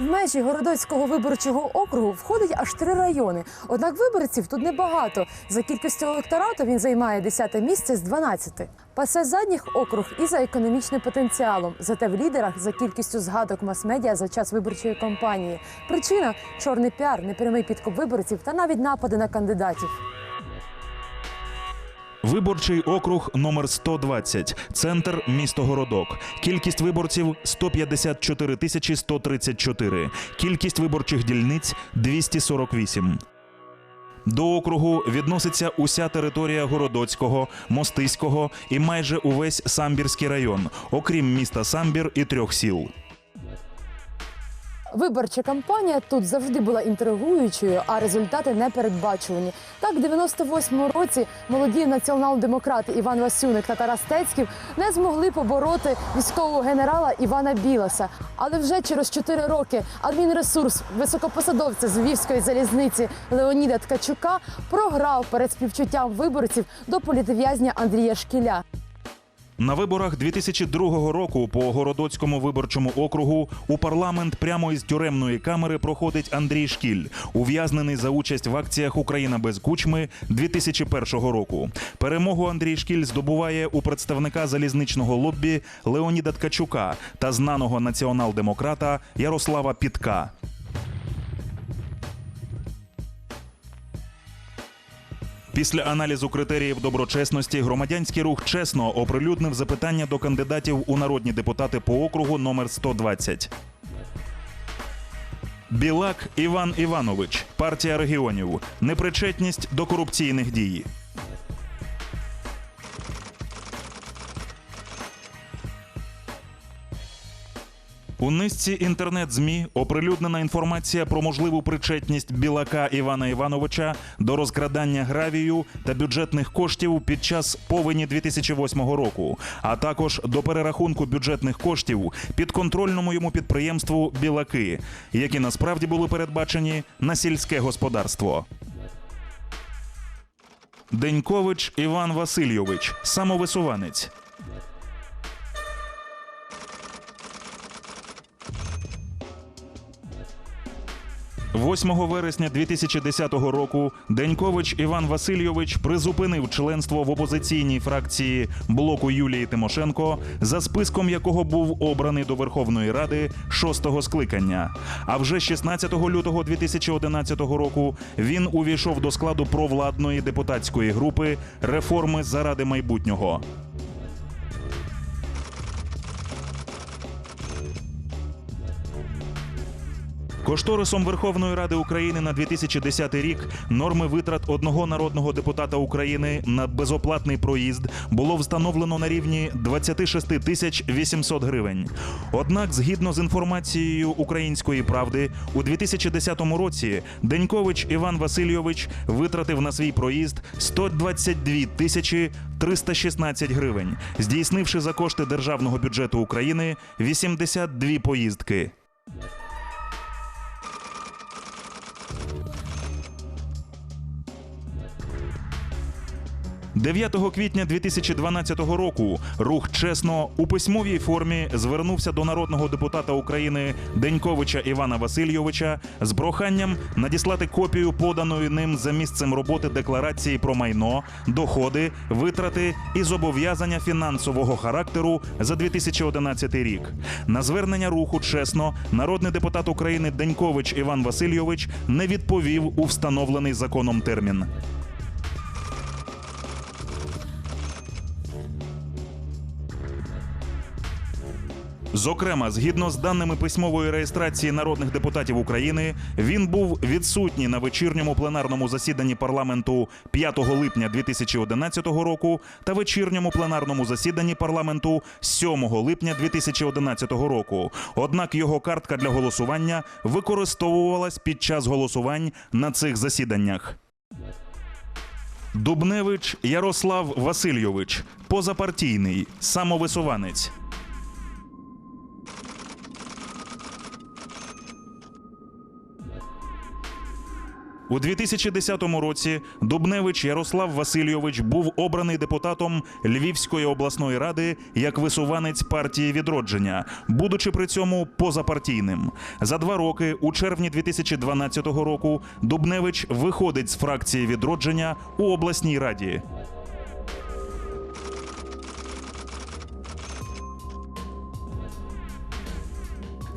В межі Городоцького виборчого округу входить аж три райони. Однак виборців тут небагато. За кількістю електорату він займає 10 місце з 12. Пасе задніх округ і за економічним потенціалом. Зате в лідерах за кількістю згадок мас-медіа за час виборчої кампанії. Причина чорний піар, непрямий підкуп виборців та навіть напади на кандидатів. Виборчий округ номер 120, центр місто Городок. Кількість виборців 154 тисячі 134. Кількість виборчих дільниць 248. До округу відноситься уся територія Городоцького, Мостиського і майже увесь Самбірський район, окрім міста Самбір і трьох сіл. Виборча кампанія тут завжди була інтригуючою, а результати непередбачувані. Так, в 98-му році молоді націонал-демократи Іван Васюник та Тарас Стецьків не змогли побороти військового генерала Івана Білоса. Але вже через 4 роки адмінресурс високопосадовця з Львівської залізниці Леоніда Ткачука програв перед співчуттям виборців до політв'язня Андрія Шкіля. На виборах 2002 року по Городоцькому виборчому округу у парламент прямо із тюремної камери проходить Андрій Шкіль, ув'язнений за участь в акціях Україна без кучми 2001 року. Перемогу Андрій Шкіль здобуває у представника залізничного лоббі Леоніда Ткачука та знаного націонал-демократа Ярослава Підка. Після аналізу критеріїв доброчесності громадянський рух чесно оприлюднив запитання до кандидатів у народні депутати по округу номер 120. Білак Іван Іванович, партія регіонів, непричетність до корупційних дій. У низці інтернет-змі оприлюднена інформація про можливу причетність білака Івана Івановича до розкрадання гравію та бюджетних коштів під час повені 2008 року, а також до перерахунку бюджетних коштів підконтрольному йому підприємству Білаки, які насправді були передбачені на сільське господарство. Денькович Іван Васильович, самовисуванець. 8 вересня 2010 року Денькович Іван Васильович призупинив членство в опозиційній фракції блоку Юлії Тимошенко, за списком якого був обраний до Верховної Ради шостого скликання. А вже 16 лютого 2011 року він увійшов до складу провладної депутатської групи реформи заради майбутнього. Кошторисом Верховної Ради України на 2010 рік норми витрат одного народного депутата України на безоплатний проїзд було встановлено на рівні 26 тисяч 800 гривень. Однак, згідно з інформацією Української правди, у 2010 році Денькович Іван Васильович витратив на свій проїзд 122 тисячі 316 гривень, здійснивши за кошти державного бюджету України 82 поїздки. 9 квітня 2012 року рух чесно у письмовій формі звернувся до народного депутата України Деньковича Івана Васильовича з проханням надіслати копію поданої ним за місцем роботи декларації про майно, доходи, витрати і зобов'язання фінансового характеру за 2011 рік. На звернення руху чесно народний депутат України Денькович Іван Васильович не відповів у встановлений законом термін. Зокрема, згідно з даними письмової реєстрації народних депутатів України, він був відсутній на вечірньому пленарному засіданні парламенту 5 липня 2011 року та вечірньому пленарному засіданні парламенту 7 липня 2011 року. Однак його картка для голосування використовувалась під час голосувань на цих засіданнях. Дубневич Ярослав Васильович, позапартійний, самовисуванець. У 2010 році Дубневич Ярослав Васильович був обраний депутатом Львівської обласної ради як висуванець партії відродження, будучи при цьому позапартійним. За два роки, у червні 2012 року, Дубневич виходить з фракції відродження у обласній раді.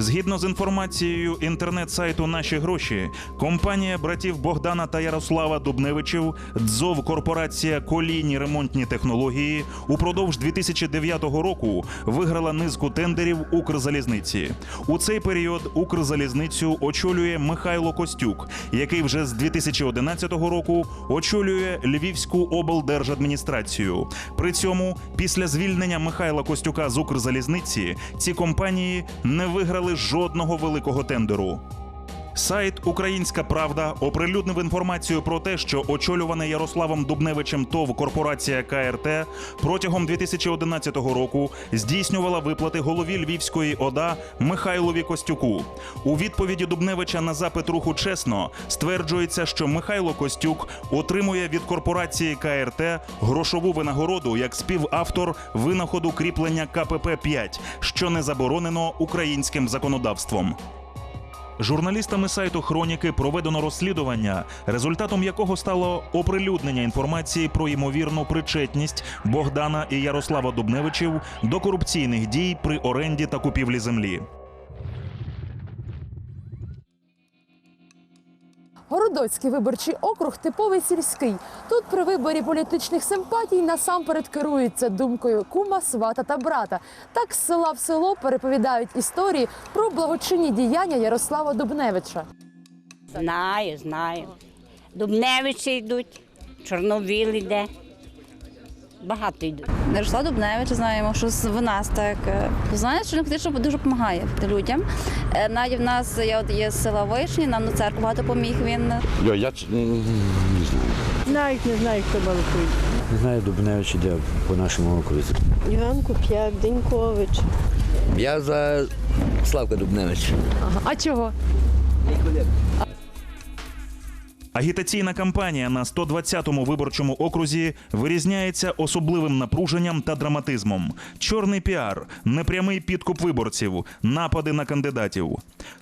Згідно з інформацією інтернет-сайту Наші гроші, компанія братів Богдана та Ярослава Дубневичів, ДЗОВ корпорація Колійні ремонтні технології упродовж 2009 року виграла низку тендерів Укрзалізниці. У цей період Укрзалізницю очолює Михайло Костюк, який вже з 2011 року очолює Львівську облдержадміністрацію. При цьому, після звільнення Михайла Костюка з Укрзалізниці, ці компанії не виграли жодного великого тендеру. Сайт Українська Правда оприлюднив інформацію про те, що очолювана Ярославом Дубневичем ТОВ корпорація КРТ протягом 2011 року здійснювала виплати голові Львівської ОДА Михайлові Костюку. У відповіді Дубневича на запит руху чесно стверджується, що Михайло Костюк отримує від корпорації КРТ грошову винагороду як співавтор винаходу кріплення КПП 5 що не заборонено українським законодавством. Журналістами сайту Хроніки проведено розслідування, результатом якого стало оприлюднення інформації про ймовірну причетність Богдана і Ярослава Дубневичів до корупційних дій при оренді та купівлі землі. Городоцький виборчий округ типовий сільський. Тут при виборі політичних симпатій насамперед керуються думкою кума, свата та брата. Так з села в село переповідають історії про благочинні діяння Ярослава Дубневича. Знаю, знаю. Дубневичі йдуть, Чорновіл йде. Багато йдуть. Ярослав Дубневич знаємо, що в нас так. е, Знаєш, що він фактично дуже допомагає людям. Е, Навіть в нас я от є з села Вишні, нам на церкву багато поміг він. Я, я не знаю. Навіть не знаю, хто балотує. Не знаю, Дубневич іде по нашому окрузі. Іван Куп'як, Денькович. Я за Славка Дубневич. А чого? Агітаційна кампанія на 120-му виборчому окрузі вирізняється особливим напруженням та драматизмом. Чорний піар, непрямий підкуп виборців, напади на кандидатів.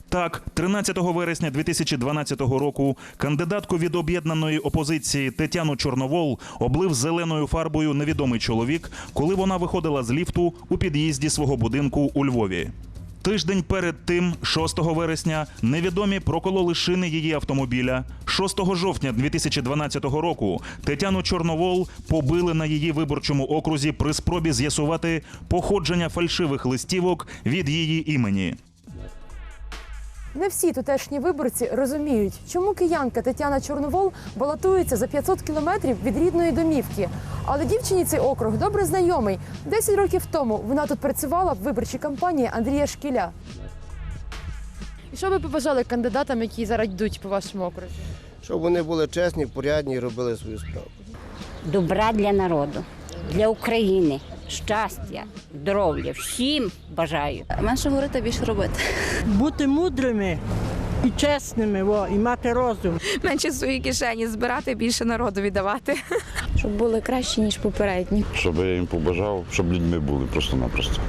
Так, 13 вересня 2012 року кандидатку від об'єднаної опозиції Тетяну Чорновол облив зеленою фарбою невідомий чоловік, коли вона виходила з ліфту у під'їзді свого будинку у Львові. Тиждень перед тим, 6 вересня, невідомі прокололи шини її автомобіля. 6 жовтня 2012 року Тетяну Чорновол побили на її виборчому окрузі при спробі з'ясувати походження фальшивих листівок від її імені. Не всі тутешні виборці розуміють, чому киянка Тетяна Чорновол балотується за 500 кілометрів від рідної домівки. Але дівчині цей округ добре знайомий. Десять років тому вона тут працювала в виборчій кампанії Андрія Шкіля. І що ви побажали кандидатам, які зараз йдуть по вашому окрузі? Щоб вони були чесні, порядні і робили свою справу. Добра для народу, для України, щастя, здоров'я. Всім бажаю. Менше говорити, більше робити. Бути мудрими і чесними, во, і мати розум. менше свої своїй кишені збирати, більше народу віддавати. щоб були кращі, ніж попередні. Щоб я їм побажав, щоб людьми були просто-напросто.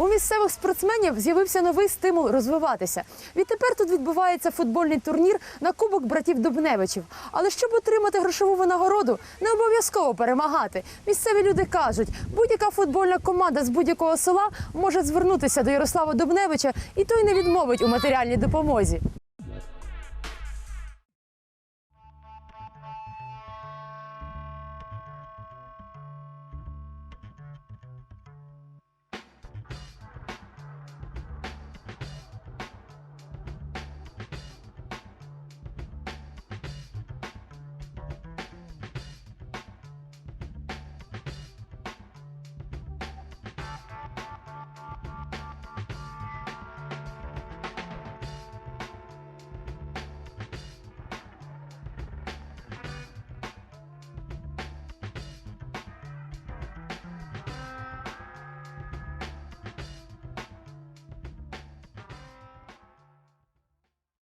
У місцевих спортсменів з'явився новий стимул розвиватися. Відтепер тут відбувається футбольний турнір на кубок братів Дубневичів. Але щоб отримати грошову винагороду, не обов'язково перемагати. Місцеві люди кажуть, будь-яка футбольна команда з будь-якого села може звернутися до Ярослава Дубневича, і той не відмовить у матеріальній допомозі.